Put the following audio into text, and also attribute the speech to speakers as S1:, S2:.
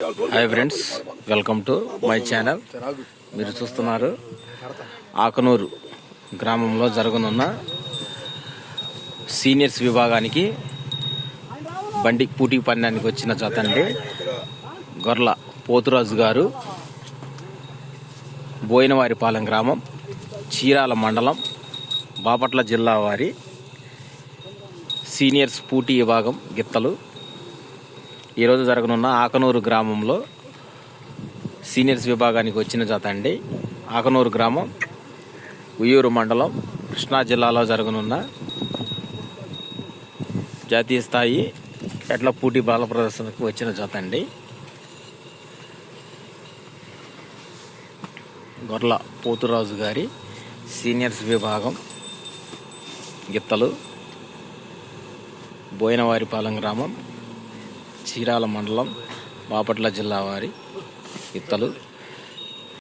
S1: Hi friends welcome to my channel మీరు చూస్తున్నారు ఆకనూరు గ్రామంలో జరగనున్న సీనియర్స్ విభాగానికి బండి పూటీ పందానికి వచ్చిన జత అండి గొర్ల పోతురాజు గారు బోయినవారిపాలెం గ్రామం చీరాల మండలం బాపట్ల జిల్లా వారి సీనియర్స్ పూటీ విభాగం గిత్తలు ఈరోజు జరగనున్న ఆకనూరు గ్రామంలో సీనియర్స్ విభాగానికి వచ్చిన జత అండి. ఆకనూరు గ్రామం ఉయ్యూరు మండలం కృష్ణా జిల్లాలో జరగనున్న జాతీయ స్థాయి ఎట్ల పూటీ బాల ప్రదర్శనకు వచ్చిన జత అండి. గొర్ల పోతురాజు గారి సీనియర్స్ విభాగం గిత్తలు బోయినవారిపాలెం గ్రామం చీరాల మండలం బాపట్ల జిల్లా వారి ఇత్తలు.